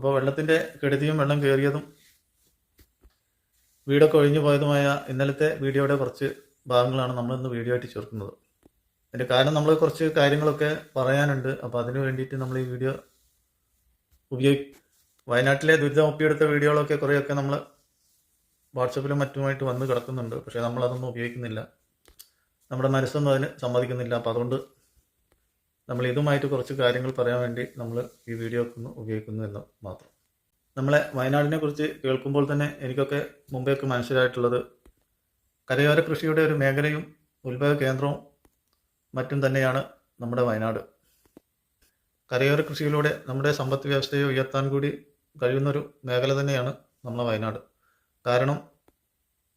അപ്പോൾ വെള്ളത്തിന്റെ കെടുതിയും വെള്ളം കയറിയതും വീടൊക്കെ ഒഴിഞ്ഞു പോയതുമായ ഇന്നലത്തെ വീഡിയോയുടെ കുറച്ച് ഭാഗങ്ങളാണ് നമ്മൾ ഇന്ന് വീഡിയോ ആയിട്ട് ചേർക്കുന്നത്. അതിന്റെ കാരണം നമ്മൾ കുറച്ച് കാര്യങ്ങളൊക്കെ പറയാനുണ്ട്. അപ്പോൾ അതിന് വേണ്ടിയിട്ട് നമ്മൾ ഈ വീഡിയോ ഉപയോഗി വയനാട്ടിലെ ദുരിതം ഒപ്പിയെടുത്ത വീഡിയോകളൊക്കെ കുറേയൊക്കെ നമ്മൾ വാട്സപ്പിലും മറ്റുമായിട്ട് വന്ന് കിടക്കുന്നുണ്ട്. പക്ഷേ നമ്മളതൊന്നും ഉപയോഗിക്കുന്നില്ല. നമ്മുടെ മനസ്സൊന്നും അതിന് സമ്മതിക്കുന്നില്ല. അപ്പോൾ അതുകൊണ്ട് നമ്മൾ ഇതുമായിട്ട് കുറച്ച് കാര്യങ്ങൾ പറയാൻ വേണ്ടി നമ്മൾ ഈ വീഡിയോ ഉപയോഗിക്കുന്നു എന്ന് മാത്രം. നമ്മളെ വയനാടിനെ കുറിച്ച് കേൾക്കുമ്പോൾ തന്നെ എനിക്കൊക്കെ മുമ്പേക്ക് മനസ്സിലായിട്ടുള്ളത് കരയോര കൃഷിയുടെ ഒരു മേഖലയും ഉത്ഭവ കേന്ദ്രവും മറ്റും തന്നെയാണ് നമ്മുടെ വയനാട്. കരയോര കൃഷിയിലൂടെ നമ്മുടെ സമ്പദ് വ്യവസ്ഥയെ ഉയർത്താൻ കൂടി കഴിയുന്നൊരു മേഖല തന്നെയാണ് നമ്മളെ വയനാട്. കാരണം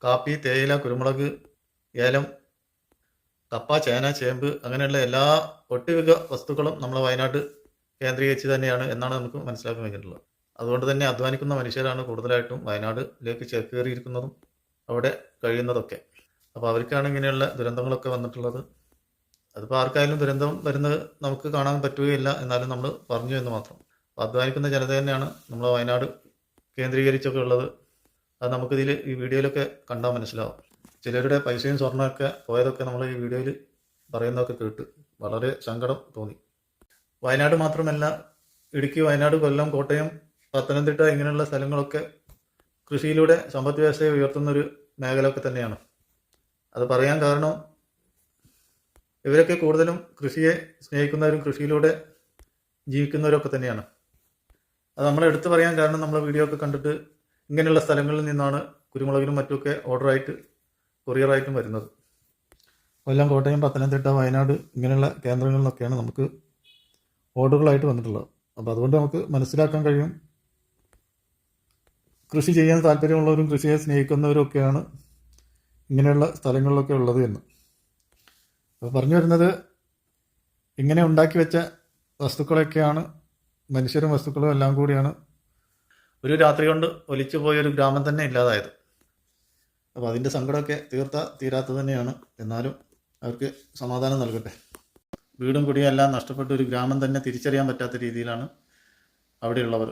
കാപ്പി തേയില കുരുമുളക് ഏലം കപ്പ ചേന ചേമ്പ് അങ്ങനെയുള്ള എല്ലാ ഒട്ടുമിക്ക വസ്തുക്കളും നമ്മൾ വയനാട് കേന്ദ്രീകരിച്ച് തന്നെയാണ് എന്നാണ് നമുക്ക് മനസ്സിലാക്കാൻ കഴിഞ്ഞിട്ടുള്ളത് അതുകൊണ്ട് തന്നെ അധ്വാനിക്കുന്ന മനുഷ്യരാണ് കൂടുതലായിട്ടും വയനാട്ടിലേക്ക് ചേക്കേറിയിരിക്കുന്നതും അവിടെ കഴിയുന്നതൊക്കെ. അപ്പോൾ അവർക്കാണ് ഇങ്ങനെയുള്ള ദുരന്തങ്ങളൊക്കെ വന്നിട്ടുള്ളത്. അതിപ്പോൾ ആർക്കായാലും ദുരന്തം വരുന്നത് നമുക്ക് കാണാൻ പറ്റുകയില്ല എന്നാലും നമ്മൾ പറഞ്ഞു എന്ന് മാത്രം. അപ്പോൾ അധ്വാനിക്കുന്ന ജനത തന്നെയാണ് നമ്മൾ വയനാട് കേന്ദ്രീകരിച്ചൊക്കെ ഉള്ളത്. അത് നമുക്കിതിൽ ഈ വീഡിയോയിലൊക്കെ കണ്ടാൽ മനസ്സിലാവും. ചിലരുടെ പൈസയും സ്വർണമൊക്കെ പോയതൊക്കെ നമ്മൾ ഈ വീഡിയോയിൽ പറയുന്നതൊക്കെ കേട്ട് വളരെ സങ്കടം തോന്നി. വയനാട് മാത്രമല്ല ഇടുക്കി വയനാട് കൊല്ലം കോട്ടയം പത്തനംതിട്ട ഇങ്ങനെയുള്ള സ്ഥലങ്ങളൊക്കെ കൃഷിയിലൂടെ സമ്പദ് വ്യവസ്ഥയെ ഉയർത്തുന്നൊരു മേഖല ഒക്കെ തന്നെയാണ്. അത് പറയാൻ കാരണം ഇവരൊക്കെ കൂടുതലും കൃഷിയെ സ്നേഹിക്കുന്നവരും കൃഷിയിലൂടെ ജീവിക്കുന്നവരൊക്കെ തന്നെയാണ്. അത് നമ്മൾ എടുത്തു പറയാൻ കാരണം നമ്മൾ വീഡിയോ ഒക്കെ കണ്ടിട്ട് ഇങ്ങനെയുള്ള സ്ഥലങ്ങളിൽ നിന്നാണ് കുരുമുളകിനും മറ്റുമൊക്കെ ഓർഡറായിട്ട് കൊറിയറായിട്ടും വരുന്നത്. കൊല്ലം കോട്ടയം പത്തനംതിട്ട വയനാട് ഇങ്ങനെയുള്ള കേന്ദ്രങ്ങളിലൊക്കെയാണ് നമുക്ക് ഓർഡറുകളായിട്ട് വന്നിട്ടുള്ളത്. അപ്പോൾ അതുകൊണ്ട് നമുക്ക് മനസ്സിലാക്കാൻ കഴിയും. കൃഷി ചെയ്യാൻ താല്പര്യമുള്ളവരും കൃഷിയെ സ്നേഹിക്കുന്നവരും ഒക്കെയാണ് ഇങ്ങനെയുള്ള സ്ഥലങ്ങളിലൊക്കെ ഉള്ളത് എന്ന്. അപ്പോൾ പറഞ്ഞു വരുന്നത് ഇങ്ങനെ ഉണ്ടാക്കി വെച്ച വസ്തുക്കളൊക്കെയാണ് മനുഷ്യരും വസ്തുക്കളും എല്ലാം കൂടിയാണ് ഒരു രാത്രി കൊണ്ട് ഒലിച്ചു പോയൊരു ഗ്രാമം തന്നെ ഇല്ലാതായത്. അപ്പോൾ അതിന്റെ സങ്കടമൊക്കെ തീർത്ത തീരാത്തത് തന്നെയാണ്. എന്നാലും അവർക്ക് സമാധാനം നൽകട്ടെ. വീടും കുടിയും എല്ലാം നഷ്ടപ്പെട്ട ഒരു ഗ്രാമം തന്നെ തിരിച്ചറിയാൻ പറ്റാത്ത രീതിയിലാണ് അവിടെയുള്ളവർ.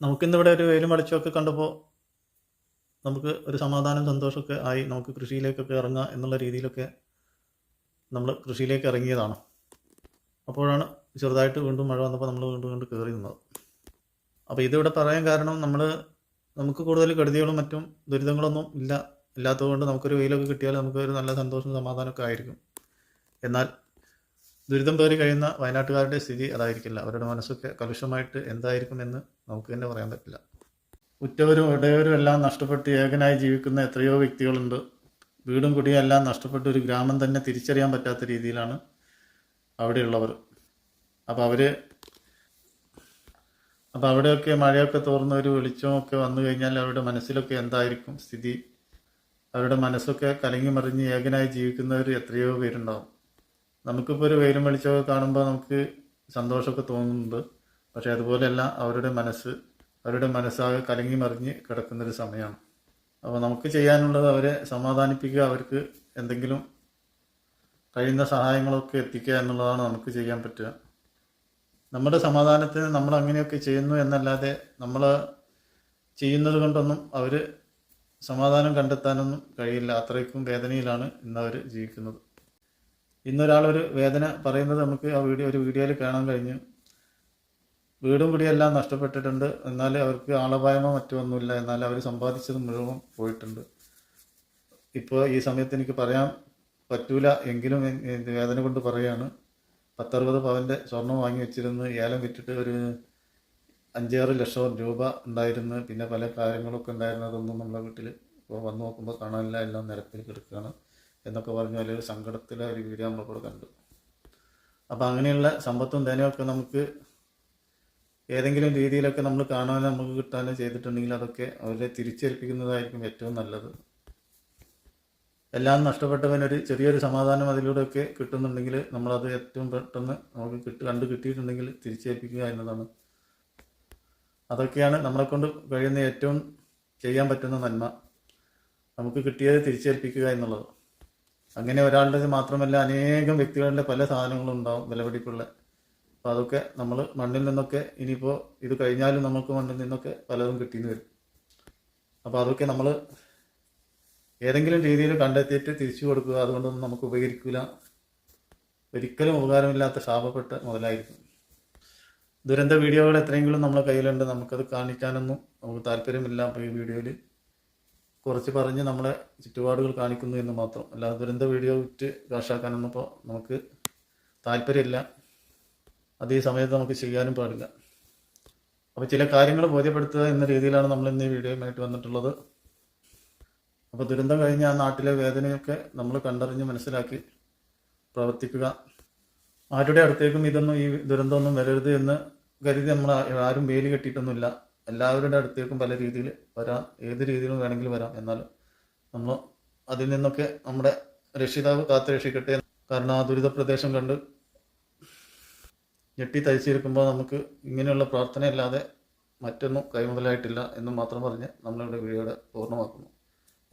നമുക്കിന്നിവിടെ ഒരു വെയിലും വെളിച്ചമൊക്കെ കണ്ടപ്പോൾ നമുക്ക് ഒരു സമാധാനം സന്തോഷമൊക്കെ ആയി നമുക്ക് കൃഷിയിലേക്കൊക്കെ ഇറങ്ങുക എന്നുള്ള രീതിയിലൊക്കെ നമ്മൾ കൃഷിയിലേക്ക് ഇറങ്ങിയതാണ്. അപ്പോഴാണ് ചെറുതായിട്ട് വീണ്ടും മഴ വന്നപ്പോൾ നമ്മൾ വീണ്ടും വീണ്ടും കയറി നിന്നത്. അപ്പോൾ ഇതിവിടെ പറയാൻ കാരണം നമ്മൾ നമുക്ക് കൂടുതൽ കെടുതികളും മറ്റും ദുരിതങ്ങളൊന്നും ഇല്ല ഇല്ലാത്തതുകൊണ്ട് നമുക്കൊരു വെയിലൊക്കെ കിട്ടിയാൽ നമുക്കൊരു നല്ല സന്തോഷം സമാധാനമൊക്കെ ആയിരിക്കും. എന്നാൽ ദുരിതം പേറി കഴിയുന്ന വയനാട്ടുകാരുടെ സ്ഥിതി അതായിരിക്കില്ല. അവരുടെ മനസ്സൊക്കെ കലുഷമായിട്ട് എന്തായിരിക്കും എന്ന് നമുക്ക് തന്നെ പറയാൻ പറ്റില്ല. ഉറ്റവരും ഇടയവരും എല്ലാം നഷ്ടപ്പെട്ട് ഏകനായി ജീവിക്കുന്ന എത്രയോ വ്യക്തികളുണ്ട്. വീടും കുടിയും എല്ലാം നഷ്ടപ്പെട്ട് ഒരു ഗ്രാമം തന്നെ തിരിച്ചറിയാൻ പറ്റാത്ത രീതിയിലാണ് അവിടെയുള്ളവർ. അപ്പോൾ അവർ അപ്പോൾ അവിടെയൊക്കെ മഴയൊക്കെ തോർന്ന ഒരു വെളിച്ചമൊക്കെ വന്നു കഴിഞ്ഞാൽ അവരുടെ മനസ്സിലൊക്കെ എന്തായിരിക്കും സ്ഥിതി? അവരുടെ മനസ്സൊക്കെ കലങ്ങി മറിഞ്ഞ് ഏകനായി ജീവിക്കുന്നവർ എത്രയോ പേരുണ്ടാവും. നമുക്കിപ്പോൾ ഒരു വെയിലും വെളിച്ചമൊക്കെ കാണുമ്പോൾ നമുക്ക് സന്തോഷമൊക്കെ തോന്നുന്നുണ്ട്. പക്ഷേ അതുപോലെയല്ല അവരുടെ മനസ്സ് അവരുടെ മനസ്സാകെ കലങ്ങി മറിഞ്ഞ് കിടക്കുന്നൊരു സമയമാണ്. അപ്പോൾ നമുക്ക് ചെയ്യാനുള്ളത് അവരെ സമാധാനിപ്പിക്കുക അവർക്ക് എന്തെങ്കിലും കഴിയുന്ന സഹായങ്ങളൊക്കെ എത്തിക്കുക എന്നുള്ളതാണ് നമുക്ക് ചെയ്യാൻ പറ്റുക. നമ്മുടെ സമാധാനത്തിന് നമ്മൾ അങ്ങനെയൊക്കെ ചെയ്യുന്നു എന്നല്ലാതെ നമ്മൾ ചെയ്യുന്നത് കൊണ്ടൊന്നും അവർ സമാധാനം കണ്ടെത്താനൊന്നും കഴിയില്ല. അത്രയ്ക്കും വേദനയിലാണ് ഇന്ന് അവർ ജീവിക്കുന്നത്. ഇന്നൊരാളൊരു വേദന പറയുന്നത് നമുക്ക് ആ വീഡിയോ ഒരു വീഡിയോയിൽ കാണാൻ കഴിഞ്ഞു. വീടും കുടിയെല്ലാം നഷ്ടപ്പെട്ടിട്ടുണ്ട്. എന്നാൽ അവർക്ക് ആളപായമോ മറ്റോ ഒന്നുമില്ല. എന്നാൽ അവർ സമ്പാദിച്ചത് മുഴുവൻ പോയിട്ടുണ്ട്. ഇപ്പോൾ ഈ സമയത്ത് എനിക്ക് പറയാൻ പറ്റൂല. എങ്കിലും വേദന കൊണ്ട് പറയാണ് പത്തറുപത് പവന്റെ സ്വർണം വാങ്ങി വെച്ചിരുന്ന്. ഏലം വിറ്റിട്ട് ഒരു അഞ്ചാറ് ലക്ഷം രൂപ ഉണ്ടായിരുന്നു. പിന്നെ പല കാര്യങ്ങളൊക്കെ ഉണ്ടായിരുന്നു അതൊന്നും നമ്മളെ വീട്ടിൽ ഇപ്പോൾ വന്ന് നോക്കുമ്പോൾ കാണാനില്ല. എല്ലാം നിരത്തിൽ കിടക്കുകയാണ് എന്നൊക്കെ പറഞ്ഞാൽ വലിയൊരു സങ്കടത്തിലെ ഒരു വീഡിയോ നമ്മളിപ്പോൾ കണ്ടു. അപ്പോൾ അങ്ങനെയുള്ള സമ്പത്തും ധനമൊക്കെ നമുക്ക് ഏതെങ്കിലും രീതിയിലൊക്കെ നമ്മൾ കാണാനോ നമുക്ക് കിട്ടാനോ ചെയ്തിട്ടുണ്ടെങ്കിൽ അതൊക്കെ അവരെ തിരിച്ചേൽപ്പിക്കുന്നതായിരിക്കും ഏറ്റവും നല്ലത്. എല്ലാം നഷ്ടപ്പെട്ടവനൊരു ചെറിയൊരു സമാധാനം അതിലൂടെയൊക്കെ കിട്ടുന്നുണ്ടെങ്കിൽ നമ്മളത് ഏറ്റവും പെട്ടെന്ന് നമുക്ക് കിട്ടി കണ്ട് കിട്ടിയിട്ടുണ്ടെങ്കിൽ തിരിച്ചേൽപ്പിക്കുക എന്നതാണ്. അതൊക്കെയാണ് നമ്മളെ കൊണ്ട് കഴിയുന്ന ഏറ്റവും ചെയ്യാൻ പറ്റുന്ന നന്മ. നമുക്ക് കിട്ടിയത് തിരിച്ചേൽപ്പിക്കുക എന്നുള്ളത്. അങ്ങനെ ഒരാളുടെ മാത്രമല്ല അനേകം വ്യക്തികളുടെ പല സാധനങ്ങളും ഉണ്ടാവും വിലപിടിപ്പുള്ള. അപ്പോൾ അതൊക്കെ നമ്മൾ മണ്ണിൽ നിന്നൊക്കെ ഇനിയിപ്പോൾ ഇത് കഴിഞ്ഞാലും നമുക്ക് മണ്ണിൽ നിന്നൊക്കെ പലതും കിട്ടിയെന്ന് വരും. അപ്പോൾ അതൊക്കെ നമ്മൾ ഏതെങ്കിലും രീതിയിൽ കണ്ടെത്തിയിട്ട് തിരിച്ചു കൊടുക്കുക അതുകൊണ്ടൊന്നും നമുക്ക് ഉപകരിക്കില്ല ഒരിക്കലും ഉപകാരമില്ലാത്ത ശാപപ്പെട്ട മുതലായിരിക്കും. ദുരന്ത വീഡിയോകൾ എത്രയെങ്കിലും നമ്മളെ കയ്യിലുണ്ട് നമുക്കത് കാണിക്കാനൊന്നും നമുക്ക് താല്പര്യമില്ല. അപ്പോൾ ഈ വീഡിയോയിൽ കുറച്ച് പറഞ്ഞ് നമ്മളെ ചുറ്റുപാടുകൾ കാണിക്കുന്നു എന്ന് മാത്രം. അല്ലാതെ ദുരന്ത വീഡിയോ വിറ്റ് കാശാക്കാനൊന്നും ഇപ്പോൾ നമുക്ക് താല്പര്യമില്ല. അതേ സമയത്ത് നമുക്ക് ചെയ്യാനും പാടില്ല. അപ്പോൾ ചില കാര്യങ്ങൾ ബോധ്യപ്പെടുത്തുക എന്ന രീതിയിലാണ് നമ്മൾ ഇന്ന് ഈ വീഡിയോയുമായിട്ട് വന്നിട്ടുള്ളത്. അപ്പോൾ ദുരന്തം കഴിഞ്ഞ ആ നാട്ടിലെ വേദനയൊക്കെ നമ്മൾ കണ്ടറിഞ്ഞ് മനസ്സിലാക്കി പ്രവർത്തിക്കുക. ആരുടെ അടുത്തേക്കും ഇതൊന്നും ഈ ദുരന്തമൊന്നും വരരുത് എന്ന് കരുതി നമ്മൾ ആരും വേലി കെട്ടിയിട്ടൊന്നുമില്ല. എല്ലാവരുടെ അടുത്തേക്കും പല രീതിയിൽ വരാം. ഏത് രീതിയിലും വേണമെങ്കിലും വരാം. എന്നാൽ നമ്മൾ അതിൽ നിന്നൊക്കെ നമ്മുടെ രക്ഷിതാവ് കാത്തു രക്ഷിക്കട്ടെ കാരണം ആ ദുരിത പ്രദേശം കണ്ട് ഞെട്ടി തയ്ച്ചിരിക്കുമ്പോൾ നമുക്ക് ഇങ്ങനെയുള്ള പ്രാർത്ഥനയല്ലാതെ മറ്റൊന്നും കൈമുതലായിട്ടില്ല എന്ന് മാത്രം പറഞ്ഞ് നമ്മളിവിടെ വീഡിയോയുടെ പൂർണമാക്കുന്നു.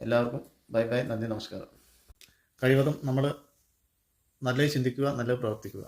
എല്ലാവർക്കും ബൈ ബൈ നന്ദി നമസ്കാരം. കഴിവതും നമ്മൾ നല്ലത് ചിന്തിക്കുക നല്ലത് പ്രവർത്തിക്കുക.